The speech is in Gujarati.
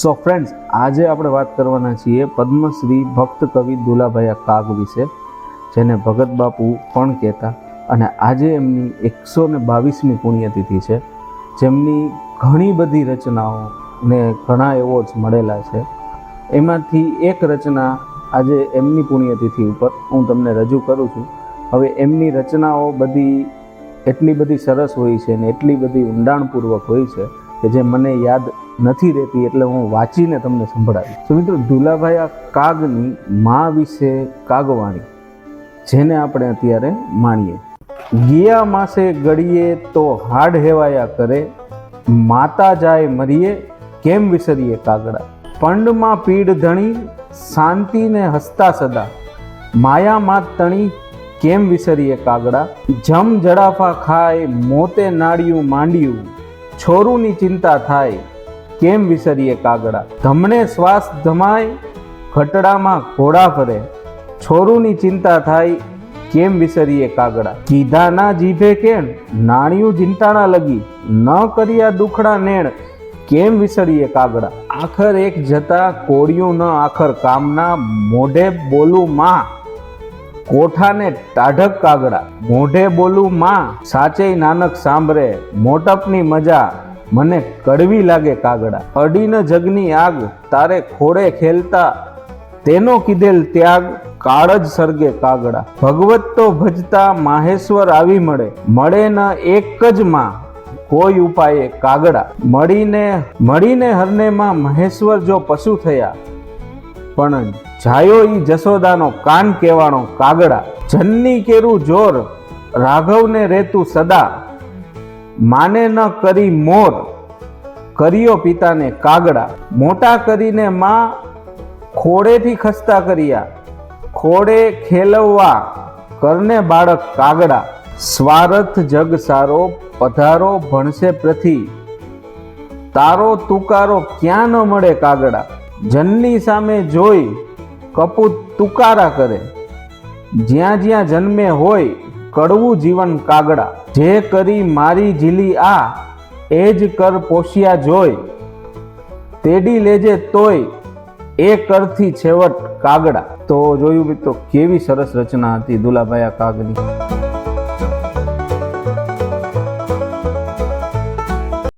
સો ફ્રેન્ડ્સ આજે આપણે વાત કરવાના છીએ પદ્મશ્રી ભક્ત કવિ દુલાભાઈ કાગ વિશે, જેને ભગત બાપુ પણ કહેતા. અને આજે એમની એકસો ને બાવીસમી પુણ્યતિથિ છે, જેમની ઘણી બધી રચનાઓ ને ઘણા એવોર્ડ્સ મળેલા છે. એમાંથી એક રચના આજે એમની પુણ્યતિથિ ઉપર હું તમને રજૂ કરું છું. હવે એમની રચનાઓ બધી એટલી બધી સરસ હોય છે ને એટલી બધી ઊંડાણપૂર્વક હોય છે કે જે મને યાદ નથી રહેતી એટલે હું વાંચીને તમને સંભળાવી તો મિત્રો, દુલાભાઈ આ કાગની મા વિશે કાગવાણી, જેને આપણે અત્યારે માણીએ. ગિયા માસે ગળીએ તો હાડ હેવાયા કરે, માતા જાય મરીએ, કેમ વિસરીએ કાગડા? પંડમાં પીડ ધણી, શાંતિને હસતા સદા. માયા માત તણી, કેમ વિસરીએ કાગડા? જમ જડાફા ખાય, મોતે નાળિયું માંડ્યું. છોરુની ચિંતા થાય, કેમ વિસરીએ કાગડા? ધમણે શ્વાસ ધમાય ઘટડામાં ઘોડા ફરે. છોરુની ચિંતા થાય, કેમ વિસરીએ કાગડા? કીધાના જીભે કેણ? નાણિયું ચિંતાણા લગી. ન કર્યા દુખડા નેણ, કેમ વિસરીએ કાગડા? આખર એક જતા કોળિયું ન આખર કામના, મોઢે બોલું માં. કોઠાને ટાઢક કાગડા. મોઢે બોલું, માં, સાચેય નાનક સાંભળે. મોટપની મજા. મને કડવી લાગે કાગડા. અડીન જગની આગ. તારે ખોડે ખેલતા. તેનો કીધેલ ત્યાગ. કાળ જ સર્ગે કાગડા. ભગવત તો ભજતા માહેશ્વર આવી મળે. મળે ન એક જ માં. કોઈ ઉપાયે કાગડા. મળીને મળીને હરનેમાં મહેશ્વર જો પશુ થયા પણ જાયો ઈ જશોદાનો કાન કેવાણો કાગડા. જન્ની કેરું જોર, રાઘવને રેતું સદા. માને ન કરી મોર, કર્યો પિતાને કાગડા. મોટા કરીને માં ખોડેથી ખસતા કર્યા. ખોડે ખેલવવા, કરને બાળક કાગડા. સ્વાર્થ જગ સારો, પધારો ભણશે પ્રથી તારો તુકારો ક્યાં ન મળે કાગડા? જનની સામે જોઈ કપૂત તુકારા કરે. જ્યાં જ્યાં જન્મે હોય કડવું જીવન કાગડા. જે કરી મારી ઝીલી આ, એ જ કર પોષિયા જોઈ. તેડી લેજે તોય, એ કરથી છેવટ કાગડા. તો જોયું મિત્રો, કેવી સરસ રચના હતી દુલાભાઈ આ કાગની.